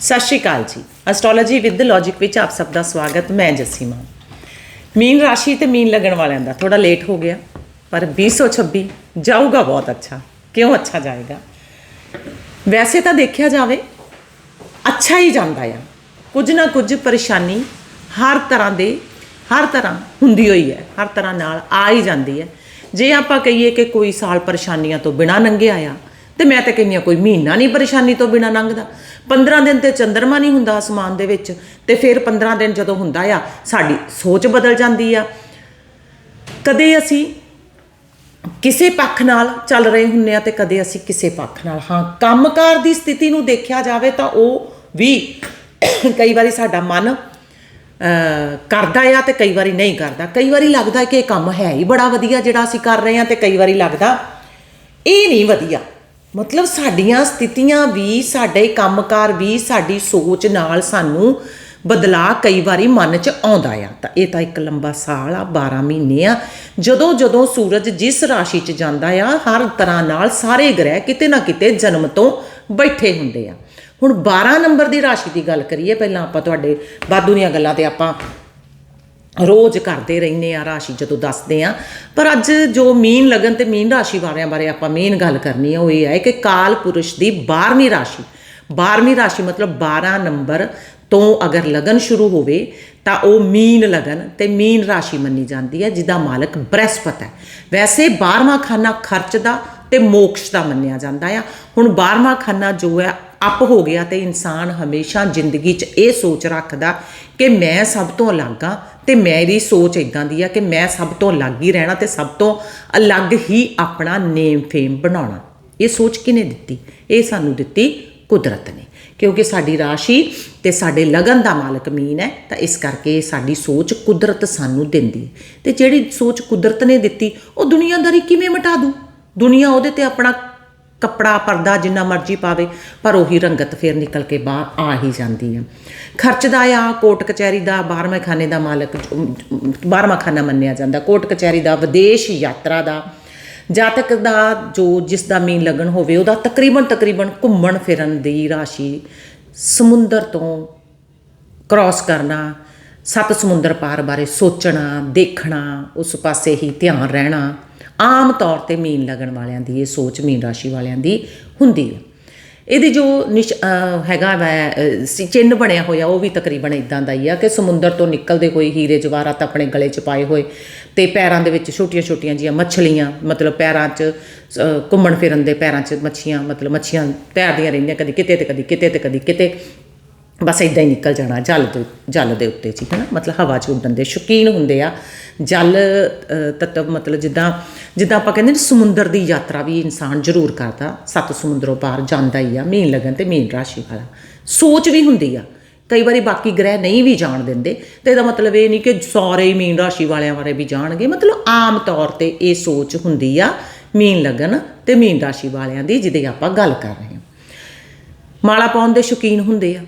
ਸਤਿ ਸ਼੍ਰੀ ਅਕਾਲ ਜੀ। Astrology with logic ਵਿੱਚ ਆਪ ਸਭ ਦਾ ਸਵਾਗਤ, ਮੈਂ ਜਸੀਮਾ। ਮੀਨ ਰਾਸ਼ੀ ਤੇ ਮੀਨ ਲੱਗਣ ਵਾਲਿਆਂ ਦਾ ਥੋੜਾ ਲੇਟ ਹੋ ਗਿਆ, ਪਰ 2026 ਜਾਊਗਾ ਬਹੁਤ ਅੱਛਾ। ਕਿਉਂ ਅੱਛਾ ਜਾਏਗਾ? ਵੈਸੇ ਤਾਂ ਦੇਖਿਆ ਜਾਵੇ, ਅੱਛਾ ਹੀ ਜਾਂਦਾ ਆ। ਕੁਝ ਨਾ ਕੁਝ ਪਰੇਸ਼ਾਨੀ ਹਰ ਤਰ੍ਹਾਂ ਦੇ, ਹਰ ਤਰ੍ਹਾਂ ਹੁੰਦੀ ਹੋਈ ਹੈ, ਹਰ ਤਰ੍ਹਾਂ ਨਾਲ ਆ ਹੀ ਜਾਂਦੀ ਹੈ। ਜੇ ਆਪਾਂ ਕਹੀਏ ਕਿ ਕੋਈ ਸਾਲ ਪਰੇਸ਼ਾਨੀਆਂ ਤੋਂ ਬਿਨਾ ਲੰਘਿਆ ਆ, ਤੇ ਮੈਂ ਤਾਂ ਕਹਿੰਦੀ ਹਾਂ ਕੋਈ ਮਹੀਨਾ ਨਹੀਂ ਪਰੇਸ਼ਾਨੀ ਤੋਂ ਬਿਨਾ ਲੰਘਦਾ। 15 ਦਿਨ ਤੇ ਚੰਦਰਮਾ ਨਹੀਂ ਹੁੰਦਾ ਅਸਮਾਨ ਦੇ ਵਿੱਚ ਤੇ ਫਿਰ 15 ਦਿਨ ਜਦੋਂ ਹੁੰਦਾ ਆ, ਸਾਡੀ ਸੋਚ ਬਦਲ ਜਾਂਦੀ ਆ। ਕਦੇ ਅਸੀਂ ਕਿਸੇ ਪੱਖ ਨਾਲ ਚੱਲ ਰਹੇ ਹੁੰਨੇ ਆ ਤੇ ਕਦੇ ਅਸੀਂ ਕਿਸੇ ਪੱਖ ਨਾਲ। ਹਾਂ, ਕੰਮਕਾਰ ਦੀ ਸਥਿਤੀ ਨੂੰ ਦੇਖਿਆ ਜਾਵੇ ਤਾਂ ਉਹ ਵੀ ਕਈ ਵਾਰੀ ਸਾਡਾ ਮਨ ਕਰਦਾ ਆ ਤੇ ਕਈ ਵਾਰੀ ਨਹੀਂ ਕਰਦਾ। ਕਈ ਵਾਰੀ ਲੱਗਦਾ ਕਿ ਇਹ ਕੰਮ ਹੈ ਹੀ ਬੜਾ ਵਧੀਆ ਜਿਹੜਾ ਅਸੀਂ ਕਰ ਰਹੇ ਆ ਤੇ ਕਈ ਵਾਰੀ ਲੱਗਦਾ ਇਹ ਨਹੀਂ ਵਧੀਆ। ਮਤਲਬ ਸਾਡੀਆਂ ਸਥਿਤੀਆਂ ਵੀ, ਸਾਡੇ ਕੰਮਕਾਰ ਵੀ, ਸਾਡੀ ਸੋਚ ਨਾਲ ਸਾਨੂੰ ਬਦਲਾਅ ਕਈ ਵਾਰੀ ਮਨ 'ਚ ਆਉਂਦਾ ਆ। ਤਾਂ ਇਹ ਤਾਂ ਇੱਕ ਲੰਬਾ ਸਾਲ ਆ 12 ਮਹੀਨੇ ਆ। ਜਦੋਂ ਜਦੋਂ ਸੂਰਜ ਜਿਸ ਰਾਸ਼ੀ 'ਚ ਜਾਂਦਾ ਆ, ਹਰ ਤਰ੍ਹਾਂ ਨਾਲ ਸਾਰੇ ਗ੍ਰਹਿ ਕਿਤੇ ਨਾ ਕਿਤੇ ਜਨਮ ਤੋਂ ਬੈਠੇ ਹੁੰਦੇ ਆ। ਹੁਣ 12 ਨੰਬਰ ਦੀ ਰਾਸ਼ੀ ਦੀ ਗੱਲ ਕਰੀਏ, ਪਹਿਲਾਂ ਆਪਾਂ ਤੁਹਾਡੇ ਵਾਧੂ ਦੀਆਂ ਗੱਲਾਂ ਤੇ ਆਪਾਂ ਰੋਜ਼ ਕਰਦੇ ਰਹਿੰਦੇ ਆ ਰਾਸ਼ੀ ਜਦੋਂ ਦੱਸਦੇ ਆ ਪਰ ਅੱਜ ਜੋ ਮੀਨ ਲਗਨ ਤੇ ਮੀਨ ਰਾਸ਼ੀ ਵਾਲਿਆਂ ਬਾਰੇ ਆਪਾਂ ਮੇਨ ਗੱਲ ਕਰਨੀ ਹੈ ਉਹ ਇਹ ਹੈ ਕਿ ਕਾਲ ਪੁਰਸ਼ ਦੀ 12ਵੀਂ ਰਾਸ਼ੀ। 12ਵੀਂ ਰਾਸ਼ੀ ਮਤਲਬ 12 ਨੰਬਰ ਤੋਂ ਅਗਰ ਲਗਨ ਸ਼ੁਰੂ ਹੋਵੇ, ਤਾਂ ਉਹ ਮੀਨ ਲਗਨ ਤੇ ਮੀਨ ਰਾਸ਼ੀ ਮੰਨੀ ਜਾਂਦੀ ਹੈ, ਜਿਹਦਾ ਮਾਲਕ ਬ੍ਰਹਸਪਤ ਹੈ। ਵੈਸੇ 12ਵਾਂ ਖਾਨਾ ਖਰਚ ਦਾ ਤੇ ਮੋਕਸ਼ ਦਾ ਮੰਨਿਆ ਜਾਂਦਾ ਆ। ਹੁਣ 12ਵਾਂ ਖਾਨਾ ਜੋ ਹੈ ਅਪ ਹੋ ਗਿਆ ਤੇ ਇਨਸਾਨ ਹਮੇਸ਼ਾ ਜ਼ਿੰਦਗੀ 'ਚ ਇਹ ਸੋਚ ਰੱਖਦਾ ਕਿ ਮੈਂ ਸਭ ਤੋਂ ਅਲੱਗ ਆ ਤੇ ਮੇਰੀ ਸੋਚ ਇਦਾਂ ਦੀ ਆ ਕਿ ਮੈਂ ਸਭ ਤੋਂ ਅਲੱਗ ਹੀ ਰਹਿਣਾ ਤੇ ਸਭ ਤੋਂ ਅਲੱਗ ਹੀ ਆਪਣਾ ਨੇਮ ਫੇਮ ਬਣਾਉਣਾ। ਇਹ ਸੋਚ ਕਿਨੇ ਦਿੱਤੀ? ਇਹ ਸਾਨੂੰ ਦਿੱਤੀ ਕੁਦਰਤ ਨੇ। ਕਿਉਂਕਿ ਸਾਡੀ ਰਾਸ਼ੀ ਤੇ ਸਾਡੇ ਲਗਨ ਦਾ ਮਾਲਕ ਮੀਨ ਹੈ, ਤਾਂ ਇਸ ਕਰਕੇ ਸਾਡੀ ਸੋਚ ਕੁਦਰਤ ਸਾਨੂੰ ਦਿੰਦੀ ਹੈ। ਤੇ ਜਿਹੜੀ ਸੋਚ ਕੁਦਰਤ ਨੇ ਦਿੱਤੀ, ਉਹ ਦੁਨੀਆਦਾਰੀ ਕਿਵੇਂ ਮਿਟਾ ਦੂ? ਦੁਨੀਆ ਉਹਦੇ ਤੇ ਆਪਣਾ ਕੱਪੜਾ ਪਰਦਾ ਜਿੰਨਾ ਮਰਜ਼ੀ ਪਾਵੇ, ਪਰ ਉਹੀ ਰੰਗਤ ਫੇਰ ਨਿਕਲ ਕੇ ਬਾਹਰ ਆ ਹੀ ਜਾਂਦੀ ਹੈ। ਖਰਚ ਦਾ ਆ ਕੋਟ ਕਚਹਿਰੀ ਦਾ 12ਵੇਂ ਖਾਨੇ ਦਾ ਮਾਲਕ 12ਵਾਂ ਖਾਨਾ ਮੰਨਿਆ ਜਾਂਦਾ। ਕੋਟ ਕਚਹਿਰੀ ਦਾ, ਵਿਦੇਸ਼ ਯਾਤਰਾ ਦਾ, ਜਾਤਕ ਦਾ ਜੋ ਜਿਸ ਦਾ ਮੀਨ ਲੱਗਣ ਹੋਵੇ, ਉਹਦਾ ਤਕਰੀਬਨ ਤਕਰੀਬਨ ਘੁੰਮਣ ਫਿਰਨ ਦੀ ਰਾਸ਼ੀ ਸਮੁੰਦਰ ਤੋਂ ਕ੍ਰਾਸ ਕਰਨਾ, ਸੱਤ ਸਮੁੰਦਰ ਪਾਰ ਬਾਰੇ ਸੋਚਣਾ, ਦੇਖਣਾ, ਉਸ ਪਾਸੇ ਹੀ ਧਿਆਨ ਰਹਿਣਾ ਆਮ ਤੌਰ ਤੇ ਮੀਨ ਲੱਗਣ ਵਾਲਿਆਂ ਦੀ, ਇਹ ਸੋਚ ਮੀਨ ਰਾਸ਼ੀ ਵਾਲਿਆਂ ਦੀ ਹੁੰਦੀ ਹੈ। ਇਹਦੀ ਜੋ ਨਿਸ਼ ਹੈਗਾ ਵੈ, ਅਹ ਚਿੰਨ੍ਹ ਬਣਿਆ ਹੋਇਆ, ਉਹ ਵੀ ਤਕਰੀਬਨ ਇਦਾਂ ਦਾ ਹੀ ਆ ਕਿ ਸਮੁੰਦਰ ਤੋਂ ਨਿਕਲਦੇ ਕੋਈ ਹੀਰੇ ਜਵਾਹਰਾਤ ਆਪਣੇ ਗਲੇ 'ਚ ਪਾਏ ਹੋਏ ਤੇ ਪੈਰਾਂ ਦੇ ਵਿੱਚ ਛੋਟੀਆਂ-ਛੋਟੀਆਂ ਜੀਆਂ ਮੱਛਲੀਆਂ, ਮਤਲਬ ਪੈਰਾਂ 'ਚ ਘੁੰਮਣ ਫਿਰਨ ਦੇ ਪੈਰਾਂ 'ਚ ਮੱਛੀਆਂ, ਮਤਲਬ ਮੱਛੀਆਂ ਤੈਰਦੀਆਂ ਰਹਿੰਦੀਆਂ, ਕਦੀ ਕਿਤੇ ਤੇ ਕਦੀ ਕਿਤੇ ਤੇ ਕਦੀ ਕਿਤੇ। ਬਸ ਇਦਾਂ ਹੀ ਨਿਕਲ ਜਾਣਾ ਜਲ ਦੇ ਜਲ ਦੇ ਉੱਤੇ ਜੀ ਹੈ ਨਾ ਮਤਲਬ ਹਵਾ 'ਚ ਉੱਡਣ ਦੇ ਸ਼ੌਕੀਨ ਹੁੰਦੇ ਆ। ਜਲ ਅ, ਤੱਤਵ ਮਤਲਬ ਜਿੱਦਾਂ ਜਿੱਦਾਂ ਆਪਾਂ ਕਹਿੰਦੇ ਨੇ ਸਮੁੰਦਰ ਦੀ ਯਾਤਰਾ ਵੀ ਇਨਸਾਨ ਜ਼ਰੂਰ ਕਰਦਾ। ਸੱਤ ਸਮੁੰਦਰੋਂ ਪਾਰ ਜਾਂਦਾ ਹੀ ਆ ਮੀਨ ਲਗਨ ਤੇ ਮੀਨ ਰਾਸ਼ੀ ਵਾਲਾ। ਸੋਚ ਵੀ ਹੁੰਦੀ ਆ। ਕਈ ਵਾਰੀ ਬਾਕੀ ਗ੍ਰਹਿ ਨਹੀਂ ਵੀ ਜਾਣ ਦਿੰਦੇ। ਤੇ ਇਹਦਾ ਮਤਲਬ ਇਹ ਨਹੀਂ ਕਿ ਸਾਰੇ ਹੀ ਮੀਨ ਰਾਸ਼ੀ ਵਾਲਿਆਂ ਬਾਰੇ ਵੀ ਜਾਣਗੇ। ਮਤਲਬ ਆਮ ਤੌਰ ਤੇ ਇਹ ਸੋਚ ਹੁੰਦੀ ਆ ਮੀਨ ਲਗਨ ਤੇ ਮੀਨ ਰਾਸ਼ੀ ਵਾਲਿਆਂ ਦੀ ਜਿਹਦੀ ਆਪਾਂ ਗੱਲ ਕਰ ਰਹੇ ਹਾਂ। ਮਾਲਾ ਪਾਉਣ ਦੇ ਸ਼ੌਕੀਨ ਹੁੰਦੇ ਆ।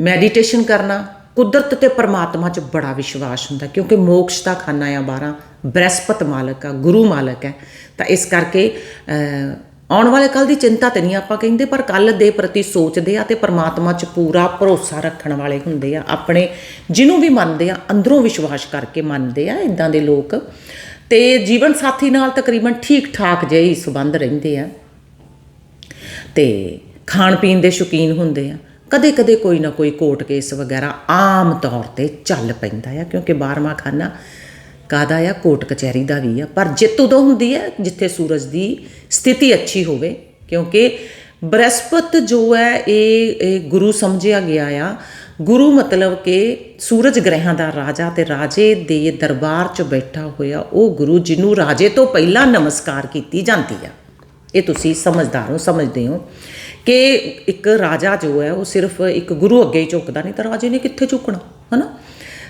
ਮੈਡੀਟੇਸ਼ਨ ਕਰਨਾ, ਕੁਦਰਤ ਤੇ ਪਰਮਾਤਮਾ 'ਚ ਬੜਾ ਵਿਸ਼ਵਾਸ ਹੁੰਦਾ, ਕਿਉਂਕਿ ਮੋਕਸ਼ ਦਾ ਖਾਨਾ ਆ 12 ਬ੍ਰਹਸਪਤ ਮਾਲਕ ਆ, ਗੁਰੂ ਮਾਲਕ ਹੈ। ਤਾਂ ਇਸ ਕਰਕੇ ਆਉਣ ਵਾਲੇ ਕੱਲ ਦੀ ਚਿੰਤਾ ਤੇ ਨਹੀਂ ਆਪਾਂ ਕਹਿੰਦੇ, ਪਰ ਕੱਲ ਦੇ ਪ੍ਰਤੀ ਸੋਚਦੇ ਆ ਤੇ ਪਰਮਾਤਮਾ 'ਚ ਪੂਰਾ ਭਰੋਸਾ ਰੱਖਣ ਵਾਲੇ ਹੁੰਦੇ ਆ, ਆਪਣੇ ਜਿਹਨੂੰ ਵੀ ਮੰਨਦੇ ਆ, ਅੰਦਰੋਂ ਵਿਸ਼ਵਾਸ ਕਰਕੇ ਮੰਨਦੇ ਆ ਇਦਾਂ ਦੇ ਲੋਕ। ਤੇ ਜੀਵਨ ਸਾਥੀ ਨਾਲ ਤਕਰੀਬਨ ਠੀਕ ਠਾਕ ਜਿਹੇ ਹੀ ਸੰਬੰਧ ਰਹਿੰਦੇ ਆ। ਤੇ ਖਾਣ ਪੀਣ ਦੇ ਸ਼ੌਕੀਨ ਹੁੰਦੇ ਆ। ਕਦੇ ਕਦੇ ਕੋਈ ਨਾ ਕੋਈ ਕੋਰਟ ਕੇਸ ਵਗੈਰਾ ਆਮ ਤੌਰ ਤੇ ਚੱਲ ਪੈਂਦਾ ਆ, ਕਿਉਂਕਿ 12ਵਾਂ ਖਾਨਾ ਕਾਦਾ ਆ, ਕੋਰਟ ਕਚਹਿਰੀ ਦਾ ਵੀ ਆ। ਪਰ ਜਿੱਤ ਉਦੋਂ ਹੁੰਦੀ ਹੈ ਜਿੱਥੇ ਸੂਰਜ ਦੀ ਸਥਿਤੀ ਅੱਛੀ ਹੋਵੇ, ਕਿਉਂਕਿ ਬ੍ਰਹਸਪਤ ਜੋ ਹੈ, ਇਹ ਇਹ ਗੁਰੂ ਸਮਝਿਆ ਗਿਆ ਆ। ਗੁਰੂ ਮਤਲਬ ਕਿ ਸੂਰਜ ਗ੍ਰਹਿਾਂ ਦਾ ਰਾਜਾ ਤੇ ਰਾਜੇ ਦੇ ਦਰਬਾਰ 'ਚ ਬੈਠਾ ਹੋਇਆ, ਉਹ ਗੁਰੂ ਜਿਹਨੂੰ ਰਾਜੇ ਤੋਂ ਪਹਿਲਾਂ ਨਮਸਕਾਰ ਕੀਤੀ ਜਾਂਦੀ ਆ। ਇਹ ਤੁਸੀਂ ਸਮਝਦਾਰ ਹੋ, ਸਮਝਦੇ ਹੋ। ਕਿ ਇੱਕ ਰਾਜਾ ਜੋ ਹੈ ਉਹ ਸਿਰਫ ਇੱਕ ਗੁਰੂ ਅੱਗੇ ਹੀ ਝੁਕਦਾ ਨਹੀਂ, ਤਾਂ ਰਾਜੇ ਨੇ ਕਿੱਥੇ ਝੁਕਣਾ, ਹਨਾ?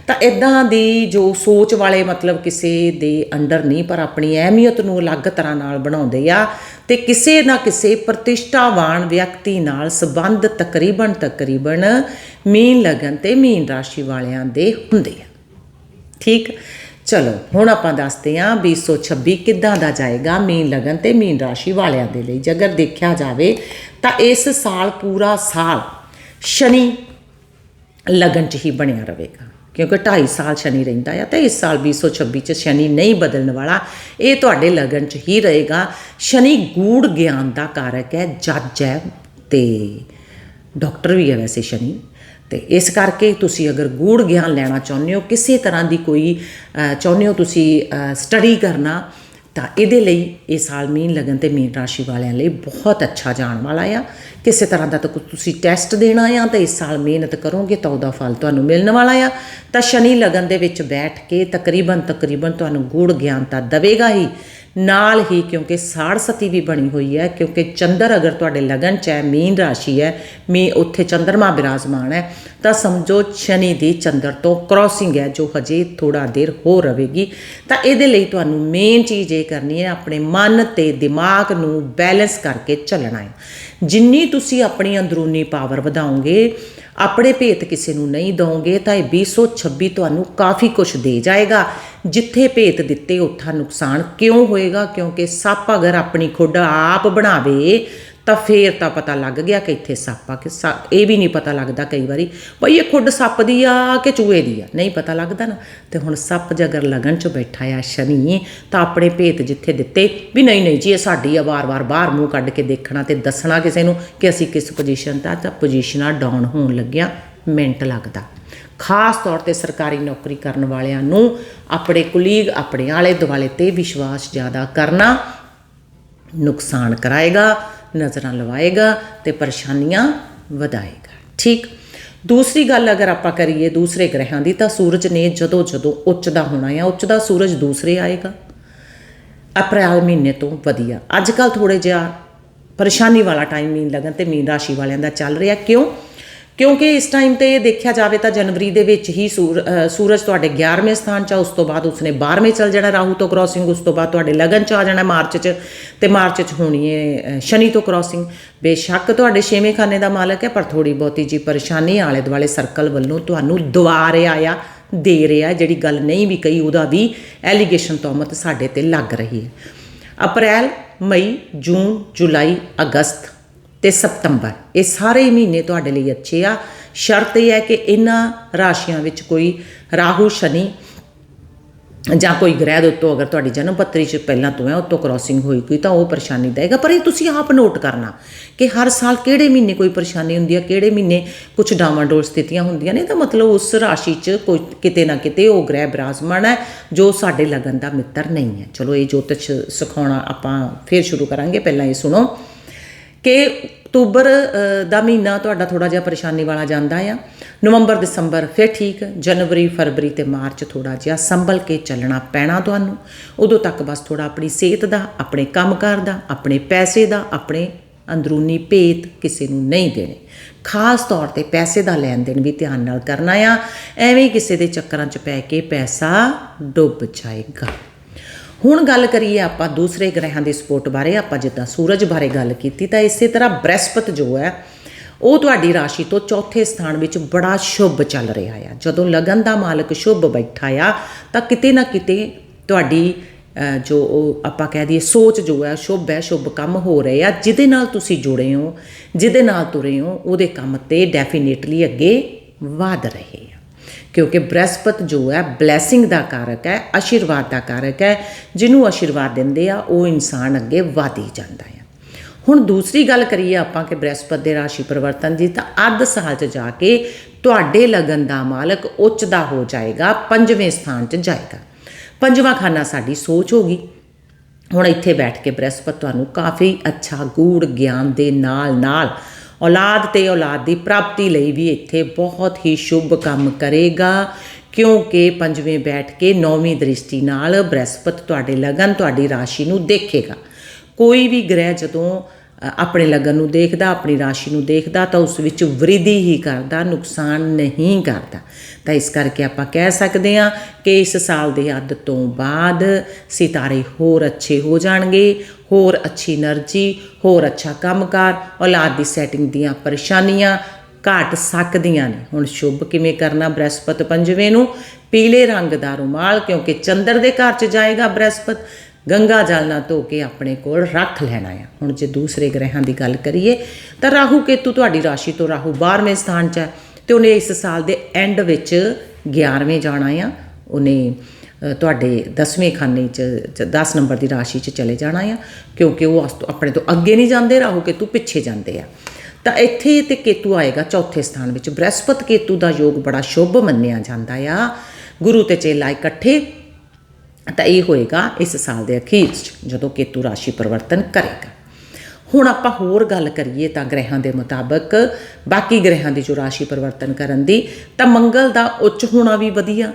ਤਾਂ ਇਦਾਂ ਦੀ ਜੋ ਸੋਚ ਵਾਲੇ ਮਤਲਬ ਕਿਸੇ ਦੇ ਅੰਡਰ ਨਹੀਂ, ਪਰ ਆਪਣੀ ਅਹਿਮੀਅਤ ਨੂੰ ਅਲੱਗ ਤਰ੍ਹਾਂ ਨਾਲ ਬਣਾਉਂਦੇ ਆ ਤੇ ਕਿਸੇ ਨਾ ਕਿਸੇ ਪ੍ਰਤਿਸ਼ਠਾਵਾਨ ਵਿਅਕਤੀ ਨਾਲ ਸੰਬੰਧ ਤਕਰੀਬਨ ਤਕਰੀਬਨ ਮੀਨ ਲਗਨ ਤੇ ਮੀਨ ਰਾਸ਼ੀ ਵਾਲਿਆਂ ਦੇ ਹੁੰਦੇ ਆ। ਠੀਕ? ਚਲੋ, ਹੁਣ ਆਪਾਂ ਦੱਸਦੇ ਹਾਂ 2026 ਕਿੱਦਾਂ ਦਾ ਜਾਏਗਾ ਮੀਨ ਲਗਨ ਤੇ ਮੀਨ ਰਾਸ਼ੀ ਵਾਲਿਆਂ ਦੇ ਲਈ। ਜੇਕਰ ਦੇਖਿਆ ਜਾਵੇ ਤਾਂ ਇਸ ਸਾਲ ਪੂਰਾ ਸਾਲ ਸ਼ਨੀ ਲਗਨ ਚ ਹੀ ਬਣਿਆ ਰਹੇਗਾ। ਕਿਉਂਕਿ 2.5 ਸਾਲ ਸ਼ਨੀ ਰਹਿੰਦਾ ਆ ਤੇ ਇਸ ਸਾਲ 2026 ਚ ਸ਼ਨੀ ਨਹੀਂ ਬਦਲਣ ਵਾਲਾ, ਇਹ ਤੁਹਾਡੇ ਲਗਨ ਚ ਹੀ ਰਹੇਗਾ। ਸ਼ਨੀ ਗੂੜ ਗਿਆਨ ਦਾ ਕਾਰਕ ਹੈ, ਜੱਜ ਹੈ ਤੇ ਡਾਕਟਰ ਵੀ ਹੈ ਵੈਸੇ ਸ਼ਨੀ। ਤੇ ਇਸ ਕਰਕੇ ਤੁਸੀਂ ਅਗਰ ਗੂੜ ਗਿਆਨ ਲੈਣਾ ਚਾਹੁੰਦੇ ਹੋ, ਕਿਸੇ ਤਰ੍ਹਾਂ ਦੀ ਕੋਈ ਚਾਹੁੰਦੇ ਹੋ ਤੁਸੀਂ ਸਟੱਡੀ ਕਰਨਾ ਤਾਂ ਇਹਦੇ ਲਈ ਇਹ ਸਾਲ ਮੀਨ ਲਗਨ ਤੇ ਮੀਨ ਰਾਸ਼ੀ ਵਾਲਿਆਂ ਲਈ ਬਹੁਤ ਅੱਛਾ ਜਾਣ ਵਾਲਾ ਆ। ਕਿਸੇ ਤਰ੍ਹਾਂ ਦਾ ਤਾਂ ਕੋਈ ਤੁਸੀਂ ਟੈਸਟ ਦੇਣਾ ਆ ਤਾਂ ਇਸ ਸਾਲ ਮਿਹਨਤ ਕਰੋਗੇ ਤਾਂ ਉਹਦਾ ਫਲ ਤੁਹਾਨੂੰ ਮਿਲਣ ਵਾਲਾ ਆ। ਤਾਂ ਸ਼ਨੀ ਲਗਨ ਦੇ ਵਿੱਚ ਬੈਠ ਕੇ ਤਕਰੀਬਨ ਤਕਰੀਬਨ ਤੁਹਾਨੂੰ ਗੂੜ ਗਿਆਨ ਤਾਂ ਦਵੇਗਾ ਹੀ। ਨਾਲ ਹੀ ਕਿਉਂਕਿ ਸਾੜ ਸਤੀ ਵੀ ਬਣੀ ਹੋਈ ਹੈ, ਕਿਉਂਕਿ ਚੰਦਰ ਅਗਰ ਤੁਹਾਡੇ ਲਗਨ ਚ ਹੈ, ਮੀਨ ਰਾਸ਼ੀ ਹੈ, ਮੀ ਉੱਥੇ ਚੰਦਰਮਾ ਬਿਰਾਜਮਾਨ ਹੈ, ਤਾਂ ਸਮਝੋ ਸ਼ਨੀ ਦੀ ਚੰਦਰ ਤੋਂ ਕ੍ਰਾਸਿੰਗ ਹੈ, ਜੋ ਹਜੇ ਥੋੜਾ ਦੇਰ ਹੋ ਰਹੇਗੀ। ਤਾਂ ਇਹਦੇ ਲਈ ਤੁਹਾਨੂੰ ਮੇਨ ਚੀਜ਼ ਇਹ ਕਰਨੀ ਹੈ, ਆਪਣੇ ਮਨ ਤੇ ਦਿਮਾਗ ਨੂੰ ਬੈਲੈਂਸ ਕਰਕੇ ਚੱਲਣਾ ਹੈ। ਜਿੰਨੀ ਤੁਸੀਂ ਆਪਣੀ ਅੰਦਰੂਨੀ ਪਾਵਰ ਵਧਾਓਗੇ, ਆਪਣੇ ਭੇਤ ਕਿਸੇ ਨੂੰ ਨਹੀਂ ਦੋਗੇ ਤਾਂ ਇਹ 2026 ਤੁਹਾਨੂੰ ਕਾਫੀ ਕੁਝ ਦੇ ਜਾਏਗਾ। ਜਿੱਥੇ ਭੇਤ ਦਿੱਤੇ, ਉੱਥਾ ਨੁਕਸਾਨ ਕਿਉਂ ਹੋਏਗਾ? ਕਿਉਂਕਿ ਸੱਪ ਅਗਰ ਆਪਣੀ ਖੁੱਡ ਆਪ ਬਣਾਵੇ ਤਾਂ ਫੇਰ ਤਾਂ ਪਤਾ ਲੱਗ ਗਿਆ ਕਿ ਇੱਥੇ ਸੱਪ ਆ, ਕਿ ਸੱਪ- ਇਹ ਵੀ ਨਹੀਂ ਪਤਾ ਲੱਗਦਾ ਕਈ ਵਾਰੀ ਭਈ ਇਹ ਖੁੱਡ ਸੱਪ ਦੀ ਆ ਕਿ ਚੂਹੇ ਦੀ ਆ? ਨਹੀਂ ਪਤਾ ਲੱਗਦਾ ਨਾ। ਤੇ ਹੁਣ ਸੱਪ ਜੇ ਅਗਰ ਲਗਨ ਚ ਬੈਠਾ ਆ ਸ਼ਨੀ, ਤਾਂ ਆਪਣੇ ਭੇਤ ਜਿੱਥੇ ਦਿੱਤੇ ਵੀ ਨਹੀਂ ਨਹੀਂ ਜੀ, ਇਹ ਸਾਡੀ ਆ, ਵਾਰ-ਵਾਰ ਬਾਹਰ ਮੂੰਹ ਕੱਢ ਕੇ ਦੇਖਣਾ ਤੇ ਦੱਸਣਾ ਕਿਸੇ ਨੂੰ ਕਿ ਅਸੀਂ ਕਿਸ ਪੋਜੀਸ਼ਨ ਤਾਂ ਤਾਂ ਪੋਜੀਸ਼ਨਾਂ ਡਾਊਨ ਹੋਣ ਲੱਗਿਆ ਮਿੰਟ ਲੱਗਦਾ। ਖਾਸ ਤੌਰ ਤੇ ਸਰਕਾਰੀ ਨੌਕਰੀ ਕਰਨ ਵਾਲਿਆਂ ਨੂੰ ਆਪਣੇ ਕੁਲੀਗ ਆਪਣੇ ਆਲੇ ਦੁਆਲੇ ਤੇ ਵਿਸ਼ਵਾਸ ਜ਼ਿਆਦਾ ਕਰਨਾ ਨੁਕਸਾਨ ਕਰਾਏਗਾ। ਨਜ਼ਰਾਂ ਲਵਾਏਗਾ ਤੇ ਪਰੇਸ਼ਾਨੀਆਂ ਵਧਾਏਗਾ। ਠੀਕ? ਦੂਸਰੀ ਗੱਲ ਅਗਰ ਆਪਾਂ ਕਰੀਏ ਦੂਸਰੇ ਗ੍ਰਹਿਾਂ ਦੀ ਤਾਂ ਸੂਰਜ ਨੇ ਜਦੋਂ ਜਦੋਂ ਉੱਚ ਦਾ ਹੋਣਾ ਆ ਉੱਚ ਦਾ ਸੂਰਜ ਦੂਸਰੇ ਆਏਗਾ। ਅਪ੍ਰੈਲ ਮਹੀਨੇ ਤੋਂ ਵਧੀਆ। ਅੱਜ ਕੱਲ ਥੋੜੇ ਜਿਹਾ ਪਰੇਸ਼ਾਨੀ ਵਾਲਾ ਟਾਈਮ ਮੀਨ ਲਗਨ ਤੇ ਮੀਨ ਰਾਸ਼ੀ ਵਾਲਿਆਂ ਦਾ ਚੱਲ ਰਿਹਾ। ਕਿਉਂ? ਕਿਉਂਕਿ ਇਸ ਟਾਈਮ ਤੇ ਦੇਖਿਆ ਜਾਵੇ ਤਾਂ ਜਨਵਰੀ ਦੇ ਵਿੱਚ ਹੀ ਸੂਰ- ਸੂਰਜ ਤੁਹਾਡੇ 11ਵੇਂ ਸਥਾਨ 'ਚ ਆ, ਉਸ ਤੋਂ ਬਾਅਦ ਉਸਨੇ 12ਵੇਂ ਚੱਲ ਜਾਣਾ ਰਾਹੂ ਤੋਂ ਕ੍ਰਾਸਿੰਗ ਉਸ ਤੋਂ ਬਾਅਦ ਤੁਹਾਡੇ ਲਗਨ 'ਚ ਆ ਜਾਣਾ ਮਾਰਚ 'ਚ ਤੇ ਮਾਰਚ 'ਚ ਹੋਣੀ ਹੈ ਸ਼ਨੀ ਤੋਂ ਕ੍ਰਾਸਿੰਗ ਬੇਸ਼ੱਕ ਤੁਹਾਡੇ ਛੇਵੇਂ ਖਾਨੇ ਦਾ ਮਾਲਕ ਹੈ, ਪਰ ਥੋੜੀ ਬਹੁਤੀ ਜੀ ਪਰੇਸ਼ਾਨੀ ਆਲੇ ਦੁਆਲੇ ਸਰਕਲ ਵੱਲੋਂ ਤੁਹਾਨੂੰ ਦਵਾ ਰਿਹਾ ਆ ਦੇ ਰਿਹਾ ਜਿਹੜੀ ਗੱਲ ਨਹੀਂ ਵੀ ਕਹੀ, ਉਹਦਾ ਵੀ ਐਲੀਗੇਸ਼ਨ ਤੋਮਤ ਸਾਡੇ ਤੇ ਲੱਗ ਰਹੀ ਹੈ। ਅਪ੍ਰੈਲ, ਮਈ, ਜੂਨ, ਜੁਲਾਈ, ਅਗਸਤ ਤੇ ਸਤੰਬਰ ਇਹ ਸਾਰੇ ਹੀ ਮਹੀਨੇ ਤੁਹਾਡੇ ਲਈ ਅੱਛੇ ਆ। ਸ਼ਰਤ ਇਹ ਹੈ ਕਿ ਇਹਨਾਂ ਰਾਸ਼ੀਆਂ ਵਿੱਚ ਕੋਈ ਰਾਹੂ, ਸ਼ਨੀ ਜਾਂ ਕੋਈ ਗ੍ਰਹਿ ਦੇ ਉੱਤੋਂ ਅਗਰ ਤੁਹਾਡੀ ਜਨਮ ਪੱਤਰੀ 'ਚ ਪਹਿਲਾਂ ਤੋਂ ਹੈ, ਉੱਤੋਂ ਕ੍ਰਾਸਿੰਗ ਹੋਈ ਕੋਈ, ਤਾਂ ਉਹ ਪਰੇਸ਼ਾਨੀ ਦੇਗਾ ਪਰ ਇਹ ਤੁਸੀਂ ਆਪ ਨੋਟ ਕਰਨਾ ਕਿ ਹਰ ਸਾਲ ਕਿਹੜੇ ਮਹੀਨੇ ਕੋਈ ਪਰੇਸ਼ਾਨੀ ਹੁੰਦੀ ਹੈ ਕਿਹੜੇ ਮਹੀਨੇ ਕੁਝ ਡਾਵਾਂਡੋਲ ਸਥਿਤੀਆਂ ਹੁੰਦੀਆਂ ਨੇ, ਤਾਂ ਮਤਲਬ ਉਸ ਰਾਸ਼ੀ 'ਚ ਕੋਈ ਕਿਤੇ ਨਾ ਕਿਤੇ ਉਹ ਗ੍ਰਹਿ ਬਿਰਾਜਮਾਨ ਹੈ, ਜੋ ਸਾਡੇ ਲਗਨ ਦਾ ਮਿੱਤਰ ਨਹੀਂ ਹੈ। ਚਲੋ, ਇਹ ਜੋਤਿਸ਼ ਸਿਖਾਉਣਾ ਆਪਾਂ ਫੇਰ ਸ਼ੁਰੂ ਕਰਾਂਗੇ। ਪਹਿਲਾਂ ਇਹ ਸੁਣੋ। ਕਿ ਅਕਤੂਬਰ ਦਾ ਮਹੀਨਾ ਤੁਹਾਡਾ ਥੋੜਾ ਜਿਹਾ ਪਰੇਸ਼ਾਨੀ ਵਾਲਾ ਜਾਂਦਾ ਆ। ਨਵੰਬਰ, ਦਸੰਬਰ ਫਿਰ ਠੀਕ, ਜਨਵਰੀ, ਫਰਵਰੀ ਤੇ ਮਾਰਚ ਥੋੜਾ ਜਿਹਾ ਸੰਭਲ ਕੇ ਚੱਲਣਾ ਪੈਣਾ ਤੁਹਾਨੂੰ। ਉਦੋਂ ਤੱਕ ਬਸ ਥੋੜਾ ਆਪਣੀ ਸਿਹਤ ਦਾ, ਆਪਣੇ ਕੰਮਕਾਰ ਦਾ, ਆਪਣੇ ਪੈਸੇ ਦਾ, ਆਪਣੇ ਅੰਦਰੂਨੀ ਭੇਤ ਕਿਸੇ ਨੂੰ ਨਹੀਂ ਦੇਣੇ। ਖਾਸ ਤੌਰ ਤੇ ਪੈਸੇ ਦਾ ਲੈਣ ਦੇਣ ਵੀ ਧਿਆਨ ਨਾਲ ਕਰਨਾ ਆ। ਐਵੇਂ ਕਿਸੇ ਦੇ ਚੱਕਰਾਂ 'ਚ ਪੈ ਕੇ ਪੈਸਾ ਡੁੱਬ ਜਾਏਗਾ। ਹੁਣ ਗੱਲ ਕਰੀਏ ਆਪਾਂ ਦੂਸਰੇ ਗ੍ਰਹਿਆਂ ਦੇ ਸਪੋਰਟ ਬਾਰੇ, ਆਪਾਂ ਜਿੱਦਾਂ ਸੂਰਜ ਬਾਰੇ ਗੱਲ ਕੀਤੀ, ਤਾਂ ਇਸੇ ਤਰ੍ਹਾਂ ਬ੍ਰਹਿਸਪਤ ਜੋ ਹੈ, ਉਹ ਤੁਹਾਡੀ ਰਾਸ਼ੀ ਤੋਂ ਚੌਥੇ ਸਥਾਨ ਵਿੱਚ ਬੜਾ ਸ਼ੁਭ ਚੱਲ ਰਿਹਾ ਆ। ਜਦੋਂ ਲਗਨ ਦਾ ਮਾਲਕ ਸ਼ੁਭ ਬੈਠਾ ਆ, ਤਾਂ ਕਿਤੇ ਨਾ ਕਿਤੇ ਤੁਹਾਡੀ ਜੋ ਉਹ ਆਪਾਂ ਕਹਿ ਦਈਏ ਸੋਚ ਜੋ ਹੈ, ਸ਼ੁਭ ਹੈ, ਸ਼ੁਭ ਕੰਮ ਹੋ ਰਹੇ ਆ। ਜਿਹਦੇ ਨਾਲ ਤੁਸੀਂ ਜੁੜੇ ਹੋ, ਜਿਹਦੇ ਨਾਲ ਤੁਰੇ ਹੋ, ਉਹਦੇ ਕੰਮ ਤੇ ਡੈਫੀਨੇਟਲੀ ਅੱਗੇ ਵਧ ਰਹੇ। ਕਿਉਂਕਿ ਬ੍ਰਹਿਸਪਤ ਜੋ ਹੈ, ਬਲੇਸਿੰਗ ਦਾ ਕਾਰਕ ਹੈ, ਆਸ਼ੀਰਵਾਦ ਦਾ ਕਾਰਕ ਹੈ, ਜਿਹਨੂੰ ਆਸ਼ੀਰਵਾਦ ਦਿੰਦੇ ਆ, ਉਹ ਇਨਸਾਨ ਅੱਗੇ ਵਧ ਹੀ ਜਾਂਦਾ ਹੈ। ਹੁਣ ਦੂਸਰੀ ਗੱਲ ਕਰੀਏ ਆਪਾਂ ਕਿ ਬ੍ਰਹਿਸਪਤ ਦੇ ਰਾਸ਼ੀ ਪਰਿਵਰਤਨ ਦੀ, ਤਾਂ ਅੱਧ ਸਾਲ 'ਚ ਜਾ ਕੇ ਤੁਹਾਡੇ ਲਗਨ ਦਾ ਮਾਲਕ ਉੱਚ ਦਾ ਹੋ ਜਾਏਗਾ, ਪੰਜਵੇਂ ਸਥਾਨ 'ਚ ਜਾਏਗਾ। ਪੰਜਵਾਂ ਖਾਨਾ ਸਾਡੀ ਸੋਚ ਹੋਗੀ ਹੁਣ ਇੱਥੇ ਬੈਠ ਕੇ ਬ੍ਰਹਿਸਪਤ ਤੁਹਾਨੂੰ ਕਾਫੀ ਅੱਛਾ ਗੂੜ ਗਿਆਨ ਦੇ ਨਾਲ ਨਾਲ ਔਲਾਦ ਤੇ ਔਲਾਦ ਦੀ ਪ੍ਰਾਪਤੀ ਲਈ ਵੀ ਇੱਥੇ ਬਹੁਤ ਹੀ ਸ਼ੁਭ ਕੰਮ ਕਰੇਗਾ, ਕਿਉਂਕਿ ਪੰਜਵੇਂ ਬੈਠ ਕੇ ਨੌਵੀਂ ਦ੍ਰਿਸ਼ਟੀ ਨਾਲ ਬ੍ਰਹਸਪਤ ਤੁਹਾਡੇ ਲਗਨ, ਤੁਹਾਡੀ ਰਾਸ਼ੀ ਨੂੰ ਦੇਖੇਗਾ। ਕੋਈ ਵੀ ਗ੍ਰਹਿ ਜਦੋਂ ਆਪਣੇ ਲਗਨ ਨੂੰ ਦੇਖਦਾ, ਆਪਣੀ ਰਾਸ਼ੀ ਨੂੰ ਦੇਖਦਾ ਤਾਂ ਉਸ ਵਿੱਚ ਵ੍ਰਿਧੀ ਹੀ ਕਰਦਾ, ਨੁਕਸਾਨ ਨਹੀਂ ਕਰਦਾ। ਤਾਂ ਇਸ ਕਰਕੇ ਆਪਾਂ ਕਹਿ ਸਕਦੇ ਹਾਂ ਕਿ ਇਸ ਸਾਲ ਦੇ ਅੱਧ ਤੋਂ ਬਾਅਦ ਸਿਤਾਰੇ ਹੋਰ ਅੱਛੇ ਹੋ ਜਾਣਗੇ, ਹੋਰ ਅੱਛੀ એનર્ਜੀ ਹੋਰ ਅੱਛਾ ਕੰਮਕਾਰ, ਔਲਾਦ ਦੀ ਸੈਟਿੰਗ ਦੀਆਂ ਪਰੇਸ਼ਾਨੀਆਂ ਘਾਟ ਸਕਦੀਆਂ ਨੇ। ਹੁਣ ਸ਼ੁਭ ਕਿਵੇਂ ਕਰਨਾ ਬ੍ਰਹਿਸਪਤ ਪੰਜਵੇਂ ਨੂੰ? ਪੀਲੇ ਰੰਗ ਦਾ ਰੁਮਾਲ ਕਿਉਂਕਿ ਚੰਦਰ ਦੇ ਘਰ 'ਚ ਜਾਏਗਾ ਬ੍ਰਹਿਸਪਤ। ਗੰਗਾ ਜਲ ਨਾਲ ਧੋ ਕੇ ਆਪਣੇ ਕੋਲ ਰੱਖ ਲੈਣਾ ਆ। ਹੁਣ ਜੇ ਦੂਸਰੇ ਗ੍ਰਹਿਾਂ ਦੀ ਗੱਲ ਕਰੀਏ, ਤਾਂ ਰਾਹੂ ਕੇਤੂ ਤੁਹਾਡੀ ਰਾਸ਼ੀ ਤੋਂ ਰਾਹੂ 12ਵੇਂ ਸਥਾਨ 'ਚ ਹੈ ਤੇ ਉਹਨੇ ਇਸ ਸਾਲ ਦੇ ਐਂਡ ਵਿੱਚ 11ਵੇਂ ਜਾਣਾ ਆ। ਉਹਨੇ ਤੁਹਾਡੇ 10ਵੇਂ ਖਾਨੇ 'ਚ 10 ਨੰਬਰ ਦੀ ਰਾਸ਼ੀ 'ਚ ਚਲੇ ਜਾਣਾ ਆ, ਕਿਉਂਕਿ ਉਹ ਉਸ ਤੋਂ ਆਪਣੇ ਤੋਂ ਅੱਗੇ ਨਹੀਂ ਜਾਂਦੇ, ਰਾਹੂ ਕੇਤੂ ਪਿੱਛੇ ਜਾਂਦੇ ਆ। ਤਾਂ ਇੱਥੇ ਤੇ ਕੇਤੂ ਆਏਗਾ ਚੌਥੇ ਸਥਾਨ ਵਿੱਚ। ਬ੍ਰਹਸਪਤ ਕੇਤੂ ਦਾ ਯੋਗ ਬੜਾ ਸ਼ੁਭ ਮੰਨਿਆ ਜਾਂਦਾ ਆ। ਗੁਰੂ ਤੇ ਚੇਲਾ ਇਕੱਠੇ ਤਾਂ ਇਹ ਹੋਏਗਾ ਇਸ ਸਾਲ ਦੇ ਅਖੀਰ 'ਚ, ਜਦੋਂ ਕੇਤੂ ਰਾਸ਼ੀ ਪਰਿਵਰਤਨ ਕਰੇਗਾ। ਹੁਣ ਆਪਾਂ ਹੋਰ ਗੱਲ ਕਰੀਏ ਤਾਂ ਗ੍ਰਹਿਾਂ ਦੇ ਮੁਤਾਬਕ, ਬਾਕੀ ਗ੍ਰਹਿਾਂ ਦੀ ਜੋ ਰਾਸ਼ੀ ਪਰਿਵਰਤਨ ਕਰਨ ਦੀ, ਤਾਂ ਮੰਗਲ ਦਾ ਉੱਚ ਹੋਣਾ ਵੀ ਵਧੀਆ।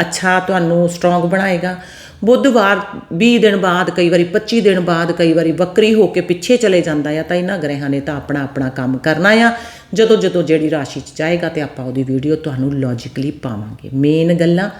ਅੱਛਾ, ਤੁਹਾਨੂੰ ਸਟਰੋਂਗ ਬਣਾਏਗਾ। ਬੁੱਧਵਾਰ 20 ਦਿਨ ਬਾਅਦ, ਕਈ ਵਾਰੀ 25 ਦਿਨ ਬਾਅਦ, ਕਈ ਵਾਰੀ ਵੱਕਰੀ ਹੋ ਕੇ ਪਿੱਛੇ ਚਲੇ ਜਾਂਦਾ ਆ, ਤਾਂ ਇਹਨਾਂ ਗ੍ਰਹਿਾਂ ਨੇ ਤਾਂ ਆਪਣਾ ਆਪਣਾ ਕੰਮ ਕਰਨਾ ਆ। ਜਦੋਂ ਜਦੋਂ ਜਿਹੜੀ ਰਾਸ਼ੀ 'ਚ ਜਾਏਗਾ ਤੇ ਆਪਾਂ ਉਹਦੀ ਵੀਡੀਓ ਤੁਹਾਨੂੰ ਲੌਜੀਕਲੀ ਪਾਵਾਂਗੇ। ਮੇਨ ਗੱਲਾਂ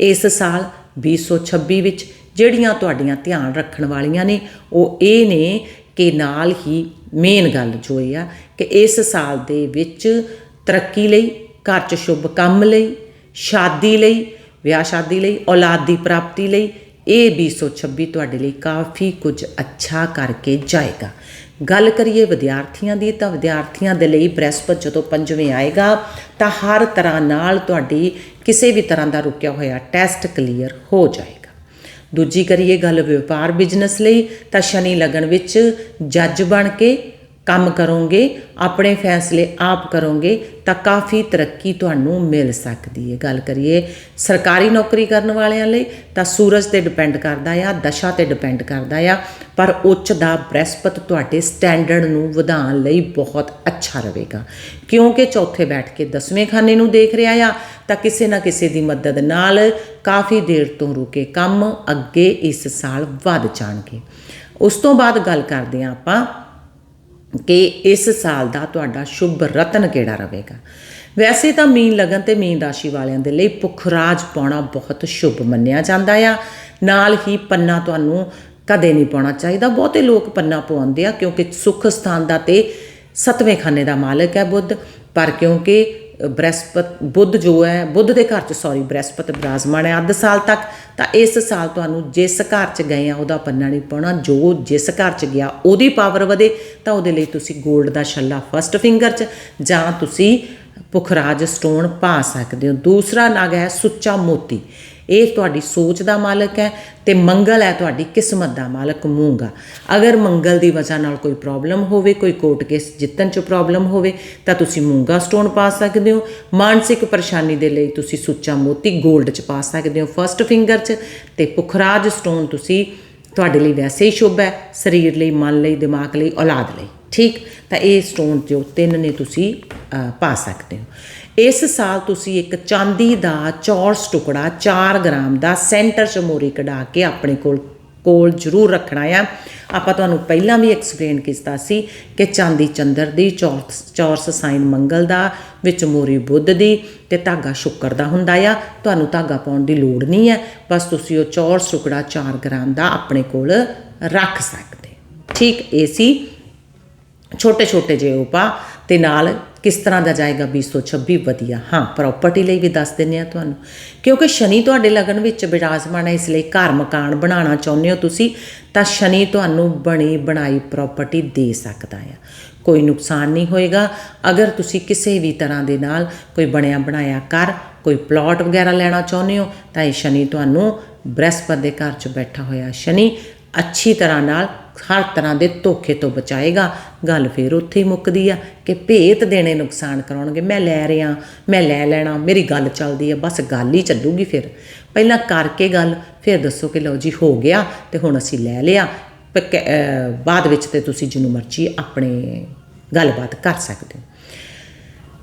ਇਸ ਸਾਲ 2026 ਵਿੱਚ ਜਿਹੜੀਆਂ ਤੁਹਾਡੀਆਂ ਧਿਆਨ ਰੱਖਣ ਵਾਲੀਆਂ ਨੇ, ਉਹ ਇਹ ਨੇ ਕਿ ਨਾਲ ਹੀ ਮੇਨ ਗੱਲ ਜੋ ਇਹ ਆ ਕਿ ਇਸ ਸਾਲ ਦੇ ਵਿੱਚ ਤਰੱਕੀ ਲਈ, ਘਰ 'ਚ ਸ਼ੁਭ ਕੰਮ ਲਈ, ਸ਼ਾਦੀ ਲਈ, ਵਿਆਹ ਸ਼ਾਦੀ ਲਈ, ਔਲਾਦ ਦੀ ਪ੍ਰਾਪਤੀ ਲਈ, ਇਹ 2026 ਤੁਹਾਡੇ ਲਈ ਕਾਫੀ ਕੁਝ ਅੱਛਾ ਕਰਕੇ ਜਾਏਗਾ। ਗੱਲ ਕਰੀਏ ਵਿਦਿਆਰਥੀਆਂ ਦੀ, ਤਾਂ ਵਿਦਿਆਰਥੀਆਂ ਦੇ ਲਈ ਬ੍ਰਹਿਸਪਤ ਜਦੋਂ ਪੰਜਵੇਂ ਆਏਗਾ, ਤਾਂ ਹਰ ਤਰ੍ਹਾਂ ਨਾਲ ਤੁਹਾਡੀ ਕਿਸੇ ਵੀ ਤਰ੍ਹਾਂ ਦਾ ਰੁਕਿਆ ਹੋਇਆ ਟੈਸਟ ਕਲੀਅਰ ਹੋ ਜਾਏਗਾ। ਦੂਜੀ ਕਰੀਏ ਗੱਲ ਵਪਾਰ ਬਿਜ਼ਨਸ ਲਈ, ਤਾਂ ਸ਼ਨੀ ਲਗਨ ਵਿੱਚ ਜੱਜ ਬਣ ਕੇ ਕੰਮ ਕਰੋਗੇ, ਆਪਣੇ ਫੈਸਲੇ ਆਪ ਕਰੋਗੇ, ਤਾਂ ਕਾਫੀ ਤਰੱਕੀ ਤੁਹਾਨੂੰ ਮਿਲ ਸਕਦੀ ਹੈ ਗੱਲ ਕਰੀਏ ਸਰਕਾਰੀ ਨੌਕਰੀ ਕਰਨ ਵਾਲਿਆਂ ਲਈ, ਤਾਂ ਸੂਰਜ ਤੇ ਡਿਪੈਂਡ ਕਰਦਾ ਆ, ਦਸ਼ਾ ਤੇ ਡਿਪੈਂਡ ਕਰਦਾ ਆ, ਪਰ ਉੱਚ ਦਾ ਬ੍ਰਹਿਸਪਤ ਤੁਹਾਡੇ ਸਟੈਂਡਰਡ ਨੂੰ ਵਧਾਉਣ ਲਈ ਬਹੁਤ ਅੱਛਾ ਰਹੇਗਾ। ਕਿਉਂਕਿ ਚੌਥੇ ਬੈਠ ਕੇ ਦਸਵੇਂ ਖਾਨੇ ਨੂੰ ਦੇਖ ਰਿਹਾ ਆ, ਤਾਂ ਕਿਸੇ ਨਾ ਕਿਸੇ ਦੀ ਮਦਦ ਨਾਲ ਕਾਫੀ ਦੇਰ ਤੋਂ ਰੁਕੇ ਕੰਮ ਅੱਗੇ ਇਸ ਸਾਲ ਵੱਧ ਜਾਣਗੇ। ਉਸ ਤੋਂ ਬਾਅਦ ਗੱਲ ਕਰਦੇ ਹਾਂ ਆਪਾਂ ਕਿ ਇਸ ਸਾਲ ਦਾ ਤੁਹਾਡਾ ਸ਼ੁਭ ਰਤਨ ਕਿਹੜਾ ਰਹੇਗਾ? ਵੈਸੇ ਤਾਂ ਮੀਨ ਲਗਨ ਤੇ ਮੀਨ ਰਾਸ਼ੀ ਵਾਲਿਆਂ ਦੇ ਲਈ ਪੁਖਰਾਜ ਪਾਉਣਾ ਬਹੁਤ ਸ਼ੁਭ ਮੰਨਿਆ ਜਾਂਦਾ ਆ। ਨਾਲ ਹੀ ਪੰਨਾ ਤੁਹਾਨੂੰ ਕਦੇ ਨਹੀਂ ਪਾਉਣਾ ਚਾਹੀਦਾ। ਬਹੁਤੇ ਲੋਕ ਪੰਨਾ ਪਵਾਉਂਦੇ ਆ ਕਿਉਂਕਿ ਸੁਖ ਸਥਾਨ ਦਾ ਤੇ ਸਤਵੇਂ ਖਾਨੇ ਦਾ ਮਾਲਕ ਹੈ ਬੁੱਧ। ਪਰ ਕਿਉਂਕਿ ਬ੍ਰਹਿਸਪਤ, ਬੁੱਧ ਜੋ ਹੈ, ਬੁੱਧ ਦੇ ਘਰ ਚ ਸੌਰੀ ਬ੍ਰਹਿਸਪਤ ਬਿਰਾਜਮਾਨ ਹੈ। ਅੱਧ ਸਾਲ ਤੱਕ, ਤਾਂ ਇਸ ਸਾਲ ਤੁਹਾਨੂੰ ਜਿਸ ਘਰ ਚ ਗਏ ਆ, ਉਹਦਾ ਪੰਨਾ ਨਹੀਂ ਪਾਉਣਾ। ਜੋ ਜਿਸ ਘਰ ਚ ਗਿਆ, ਉਹਦੀ ਪਾਵਰ ਵਧੇ, ਤਾਂ ਉਹਦੇ ਲਈ ਤੁਸੀਂ 골ਡ ਦਾ ਛੱਲਾ ਫਸਟ ਫਿੰਗਰ ਚ, ਜਾਂ ਤੁਸੀਂ ਪੁਖਰਾਜ ਸਟੋਨ ਪਾ ਸਕਦੇ ਹੋ। ਦੂਸਰਾ ਨਗ ਹੈ ਸੁੱਚਾ ਮੋਤੀ। ਇਹ ਤੁਹਾਡੀ ਸੋਚ ਦਾ ਮਾਲਕ ਹੈ ਤੇ ਮੰਗਲ ਹੈ ਤੁਹਾਡੀ ਕਿਸਮਤ ਦਾ ਮਾਲਕ ਮੂੰਗਾ। ਅਗਰ ਮੰਗਲ ਦੀ ਵਜ੍ਹਾ ਨਾਲ ਕੋਈ ਪ੍ਰੋਬਲਮ ਹੋਵੇ, ਕੋਈ ਕੋਰਟ ਕੇਸ ਜਿੱਤਣ ਚ ਪ੍ਰੋਬਲਮ ਹੋਵੇ, ਤਾਂ ਤੁਸੀਂ ਮੂੰਗਾ ਸਟੋਨ ਪਾ ਸਕਦੇ ਹੋ। ਮਾਨਸਿਕ ਪਰੇਸ਼ਾਨੀ ਦੇ ਲਈ ਤੁਸੀਂ ਸੁੱਚਾ ਮੋਤੀ 골ਡ ਚ ਪਾ ਸਕਦੇ ਹੋ ਫਰਸਟ ਫਿੰਗਰ ਚ ਤੇ ਪੁਖਰਾਜ ਸਟੋਨ ਤੁਸੀਂ ਤੁਹਾਡੇ ਲਈ ਵੈਸੇ ਹੀ ਸ਼ੁਭ ਹੈ, ਸਰੀਰ ਲਈ, ਮਨ ਲਈ, ਦਿਮਾਗ ਲਈ, ਔਲਾਦ ਲਈ। ਠੀਕ? ਤਾਂ ਇਹ ਸਟੋਨ ਜੋ ਤਿੰਨ ਨੇ ਤੁਸੀਂ ਪਾ ਸਕਦੇ ਹੋ। ਇਸ ਸਾਲ ਤੁਸੀਂ ਇੱਕ ਚਾਂਦੀ ਦਾ ਚੌਰਸ ਟੁਕੜਾ 4 ਗ੍ਰਾਮ ਦਾ ਸੈਂਟਰ ਚ ਮੋਰੀ ਕਢਾ ਕੇ ਆਪਣੇ ਕੋਲ ਕੋਲ ਜ਼ਰੂਰ ਰੱਖਣਾ ਆ। ਆਪਾਂ ਤੁਹਾਨੂੰ ਪਹਿਲਾਂ ਵੀ ਐਕਸਪਲੇਨ ਕੀਤਾ ਸੀ ਕਿ ਚਾਂਦੀ ਚੰਦਰ ਦੀ ਚੌਰਸ ਚੌਰਸ ਸਾਈਨ ਮੰਗਲ ਦਾ, ਵਿੱਚ ਮੋਰੀ ਬੁੱਧ ਦੀ ਤੇ ਧਾਗਾ ਸ਼ੁੱਕਰ ਦਾ ਹੁੰਦਾ ਆ। ਤੁਹਾਨੂੰ ਧਾਗਾ ਪਾਉਣ ਦੀ ਲੋੜ ਨਹੀਂ ਹੈ ਬਸ ਤੁਸੀਂ ਉਹ ਚੌਰਸ ਟੁਕੜਾ 4 ਗ੍ਰਾਮ ਦਾ ਆਪਣੇ ਕੋਲ ਰੱਖ ਸਕਦੇ ਠੀਕ, ਇਹ ਸੀ। ਛੋਟੇ ਛੋਟੇ ਜਿਹੇ ਉਪਾ ਤੇ ਨਾਲ ਕਿਸ ਤਰ੍ਹਾਂ ਦਾ ਜਾਏਗਾ 226 ਵਧੀਆ। ਹਾਂ ਪ੍ਰਾਪਰਟੀ ਲਈ ਵੀ ਦੱਸ ਦਿੰਨੇ ਆ ਤੁਹਾਨੂੰ। ਕਿਉਂਕਿ ਸ਼ਨੀ ਤੁਹਾਡੇ ਲਗਨ ਵਿੱਚ ਬਿਰਾਜਮਾਨ ਹੈ, ਇਸ ਲਈ ਘਰ ਮਕਾਨ ਬਣਾਉਣਾ ਚਾਹੁੰਦੇ ਹੋ ਤੁਸੀਂ, ਤਾਂ ਸ਼ਨੀ ਤੁਹਾਨੂੰ ਬਣੀ ਬਣਾਈ ਪ੍ਰਾਪਰਟੀ ਦੇ ਸਕਦਾ ਆ। ਕੋਈ ਨੁਕਸਾਨ ਨਹੀਂ ਹੋਏਗਾ। ਅਗਰ ਤੁਸੀਂ ਕਿਸੇ ਵੀ ਤਰ੍ਹਾਂ ਦੇ ਨਾਲ ਕੋਈ ਬਣਿਆ ਬਣਾਇਆ ਕਰ ਕੋਈ ਪਲਾਟ ਵਗੈਰਾ ਲੈਣਾ ਚਾਹੁੰਦੇ ਹੋ, ਤਾਂ ਇਹ ਸ਼ਨੀ ਤੁਹਾਨੂੰ ਬ੍ਰਹਿਸਪਤ ਦੇ ਘਰ 'ਚ ਬੈਠਾ ਹੋਇਆ। ਸ਼ਨੀ ਅੱਛੀ ਤਰ੍ਹਾਂ ਨਾਲ ਹਰ ਤਰ੍ਹਾਂ ਦੇ ਧੋਖੇ ਤੋਂ ਬਚਾਏਗਾ। ਗੱਲ ਫੇਰ ਉੱਥੇ ਹੀ ਮੁੱਕਦੀ ਆ ਕਿ ਭੇਤ ਦੇਣੇ ਨੁਕਸਾਨ ਕਰਾਉਣਗੇ। ਮੈਂ ਲੈ ਰਿਆਂ ਮੈਂ ਲੈ ਲੈਣਾ, ਮੇਰੀ ਗੱਲ ਚੱਲਦੀ ਆ, ਬਸ ਗੱਲ ਹੀ ਚੱਲੂਗੀ ਫਿਰ। ਪਹਿਲਾਂ ਕਰਕੇ ਗੱਲ, ਫਿਰ ਦੱਸੋ ਕਿ ਲਓ ਜੀ ਹੋ ਗਿਆ ਤੇ ਹੁਣ ਅਸੀਂ ਲੈ ਲਿਆ। ਕ- ਬਾਅਦ ਵਿੱਚ ਤੇ ਤੁਸੀਂ ਜਿਹਨੂੰ ਮਰਜ਼ੀ ਆਪਣੇ ਗੱਲਬਾਤ ਕਰ ਸਕਦੇ ਹੋ।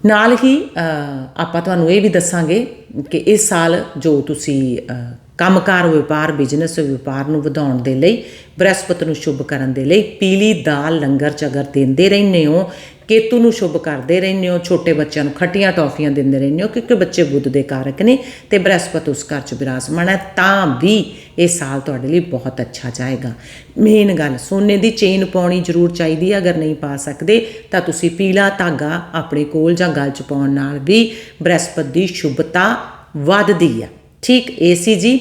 ਨਾਲ ਹੀ ਆਪਾਂ ਤੁਹਾਨੂੰ ਇਹ ਵੀ ਦੱਸਾਂਗੇ ਕਿ ਇਸ ਸਾਲ ਜੋ ਤੁਸੀਂ ਕੰਮਕਾਰ ਵਪਾਰ ਬਿਜ਼ਨਸ ਵਪਾਰ ਨੂੰ ਵਧਾਉਣ ਦੇ ਲਈ, ਬ੍ਰਹਸਪਤ ਨੂੰ ਸ਼ੁਭ ਕਰਨ ਦੇ ਲਈ ਪੀਲੀ ਦਾਲ ਲੰਗਰ ਚ ਅਗਰ ਦਿੰਦੇ ਰਹਿੰਦੇ ਹੋ, ਕੇਤੂ ਨੂੰ ਸ਼ੁਭ ਕਰਦੇ ਰਹਿੰਦੇ ਹੋ, ਛੋਟੇ ਬੱਚਿਆਂ ਨੂੰ ਖੱਟੀਆਂ ਟੌਫੀਆਂ ਦਿੰਦੇ ਰਹਿੰਦੇ ਹੋ, ਕਿਉਂਕਿ ਬੱਚੇ ਬੁੱਧ ਦੇ ਕਾਰਕ ਨੇ ਤੇ ਬ੍ਰਹਸਪਤ ਉਸ ਘਰ ਚ ਬਿਰਾਜਮਾਨ ਹੈ, ਤਾਂ ਵੀ ਇਹ ਸਾਲ ਤੁਹਾਡੇ ਲਈ ਬਹੁਤ ਅੱਛਾ ਜਾਏਗਾ। ਮੇਨ ਗੱਲ, ਸੋਨੇ ਦੀ ਚੇਨ ਪਾਉਣੀ ਜ਼ਰੂਰ ਚਾਹੀਦੀ ਹੈ, ਅਗਰ ਨਹੀਂ ਪਾ ਸਕਦੇ, ਤਾਂ ਤੁਸੀਂ ਪੀਲਾ ਧਾਗਾ ਆਪਣੇ ਕੋਲ ਜਾਂ ਗਲ 'ਚ ਪਾਉਣ ਨਾਲ ਵੀ ਬ੍ਰਹਸਪਤ ਦੀ ਸ਼ੁਭਤਾ ਵੱਧਦੀ ਆ ਠੀਕ ਏਸੀ ਜੀ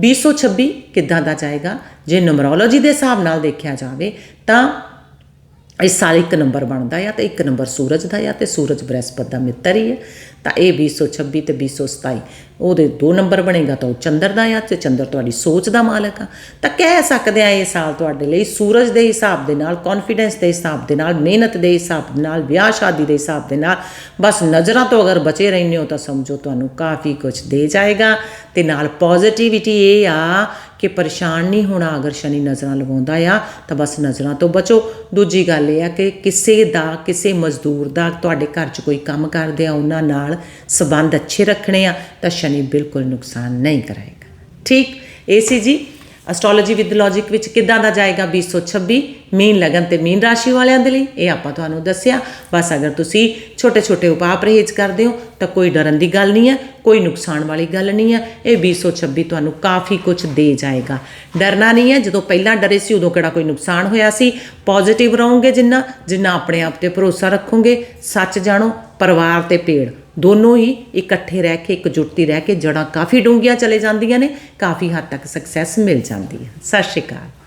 2026 ਕਿੱਦਾਂ ਦਾ ਜਾਏਗਾ? ਜੇ ਨੂਮਰੋਲੋਜੀ ਦੇ ਹਿਸਾਬ ਨਾਲ ਦੇਖਿਆ ਜਾਵੇ ਤਾਂ ਇਸ ਸਾਲ ਇੱਕ ਨੰਬਰ ਬਣਦਾ ਆ ਤੇ ਇੱਕ ਨੰਬਰ ਸੂਰਜ ਦਾ ਆ ਤੇ ਸੂਰਜ ਬ੍ਰਹਿਸਪਤ ਦਾ ਮਿੱਤਰ ਹੀ ਹੈ ਤਾਂ ਇਹ 2026 ਤੇ 2027 ਉਹਦੇ ਦੋ ਨੰਬਰ ਬਣੇਗਾ ਤਾਂ ਉਹ ਚੰਦਰ ਦਾ ਆ ਤੇ ਚੰਦਰ ਤੁਹਾਡੀ ਸੋਚ ਦਾ ਮਾਲਕ ਆ। ਤਾਂ ਕਹਿ ਸਕਦੇ ਆ ਇਹ ਸਾਲ ਤੁਹਾਡੇ ਲਈ ਸੂਰਜ ਦੇ ਹਿਸਾਬ ਦੇ ਨਾਲ ਕੌਨਫੀਡੈਂਸ ਦੇ ਹਿਸਾਬ ਦੇ ਨਾਲ, ਮਿਹਨਤ ਦੇ ਹਿਸਾਬ ਦੇ ਨਾਲ, ਵਿਆਹ ਸ਼ਾਦੀ ਦੇ ਹਿਸਾਬ ਦੇ ਨਾਲ, ਬਸ ਨਜ਼ਰਾਂ ਤੋਂ ਅਗਰ ਬਚੇ ਰਹਿੰਦੇ ਹੋ ਤਾਂ ਸਮਝੋ ਤੁਹਾਨੂੰ ਕਾਫੀ ਕੁਝ ਦੇ ਜਾਏਗਾ ਤੇ ਨਾਲ ਪੋਜ਼ਿਟਿਵਿਟੀ ਇਹ ਆ ਕਿ ਪਰੇਸ਼ਾਨ ਨਹੀਂ ਹੋਣਾ, ਅਗਰ ਸ਼ਨੀ ਨਜ਼ਰਾਂ ਲਵਾਉਂਦਾ ਆ, ਤਾਂ ਬਸ ਨਜ਼ਰਾਂ ਤੋਂ ਬਚੋ। ਦੂਜੀ ਗੱਲ ਇਹ ਆ ਕਿ ਕਿਸੇ ਦਾ, ਕਿਸੇ ਮਜ਼ਦੂਰ ਦਾ ਤੁਹਾਡੇ ਘਰ 'ਚ ਕੋਈ ਕੰਮ ਕਰਦੇ ਆ, ਉਹਨਾਂ ਨਾਲ ਸਬੰਧ ਅੱਛੇ ਰੱਖਣੇ ਆ, ਤਾਂ ਸ਼ਨੀ ਬਿਲਕੁਲ ਨੁਕਸਾਨ ਨਹੀਂ ਕਰਾਏਗਾ। ਠੀਕ? ਇਹ ਸੀ ਜੀ ਐਸਟ੍ਰੋਲੋਜੀ ਵਿਦ ਲੌਜੀਕ ਵਿੱਚ ਕਿੱਦਾਂ ਦਾ ਜਾਏਗਾ 2026 ਮੀਨ ਲਗਨ ਤੇ ਮੀਨ ਰਾਸ਼ੀ ਵਾਲਿਆਂ ਦੇ ਲਈ। ਇਹ ਆਪਾਂ ਤੁਹਾਨੂੰ ਦੱਸਿਆ। ਬਸ ਅਗਰ ਤੁਸੀਂ ਛੋਟੇ ਛੋਟੇ ਉਪਾਅ ਪਰਹੇਜ਼ ਕਰਦੇ ਹੋ, ਤਾਂ ਕੋਈ ਡਰਨ ਦੀ ਗੱਲ ਨਹੀਂ ਹੈ, ਕੋਈ ਨੁਕਸਾਨ ਵਾਲੀ ਗੱਲ ਨਹੀਂ ਹੈ। ਇਹ 2026 ਤੁਹਾਨੂੰ ਕਾਫੀ ਕੁਝ ਦੇ ਜਾਏਗਾ। ਡਰਨਾ ਨਹੀਂ ਹੈ। ਜਦੋਂ ਪਹਿਲਾਂ ਡਰੇ ਸੀ, ਉਦੋਂ ਕਿਹੜਾ ਕੋਈ ਨੁਕਸਾਨ ਹੋਇਆ ਸੀ? ਪੋਜ਼ਿਟਿਵ ਰਹੋਗੇ ਜਿੰਨਾ ਜਿੰਨਾ ਆਪਣੇ ਆਪ ਤੇ ਭਰੋਸਾ ਰੱਖੋਗੇ। ਸੱਚ ਜਾਣੋ, ਪਰਿਵਾਰ ਤੇ ਪੇੜ ਦੋਨੋਂ ਹੀ ਇਕੱਠੇ ਰਹਿ ਕੇ ਇਕਜੁੱਟੀ ਰਹਿ ਕੇ ਜੜਾਂ ਕਾਫੀ ਡੂੰਘੀਆਂ ਚਲੇ ਜਾਂਦੀਆਂ ਨੇ, ਕਾਫੀ ਹੱਦ ਤੱਕ ਸਕਸੈਸ ਮਿਲ ਜਾਂਦੀ ਹੈ। ਸਤਿ ਸ਼੍ਰੀ ਅਕਾਲ।